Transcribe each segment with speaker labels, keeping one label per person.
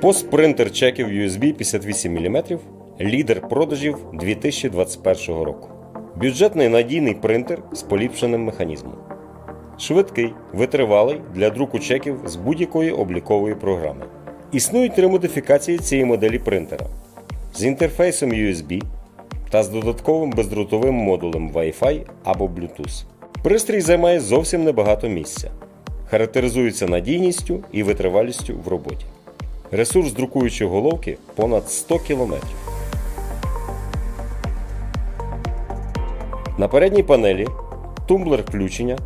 Speaker 1: Постпринтер чеків USB 58 мм лідер продажів 2021 року. Бюджетний надійний принтер з поліпшеним механізмом. Швидкий, витривалий для друку чеків з будь-якої облікової програми. Існують три модифікації цієї моделі принтера з інтерфейсом USB та з додатковим бездротовим модулем Wi-Fi або Bluetooth. Пристрій займає зовсім небагато місця, характеризується надійністю і витривалістю в роботі. Ресурс друкуючої головки понад 100 км. На передній панелі тумблер включення,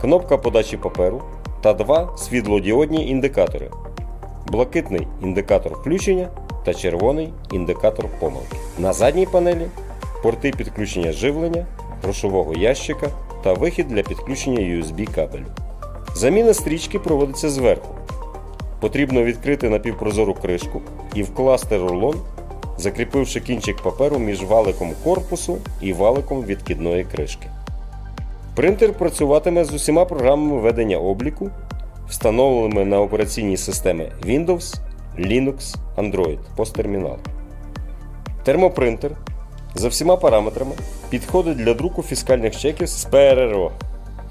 Speaker 1: кнопка подачі паперу та два світлодіодні індикатори: блакитний індикатор включення та червоний індикатор помилки. На задній панелі порти підключення живлення, грошового ящика та вихід для підключення USB кабелю. Заміна стрічки проводиться зверху. Потрібно відкрити напівпрозору кришку і вкласти рулон, закріпивши кінчик паперу між валиком корпусу і валиком відкидної кришки. Принтер працюватиме з усіма програмами ведення обліку, встановленими на операційні системи Windows, Linux, Android посттермінал. Термопринтер за всіма параметрами підходить для друку фіскальних чеків з ПРРО,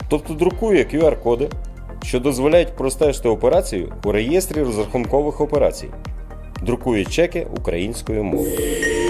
Speaker 1: тобто друкує QR-коди, що дозволяють простежити операцію у реєстрі розрахункових операцій, друкує чеки українською мовою.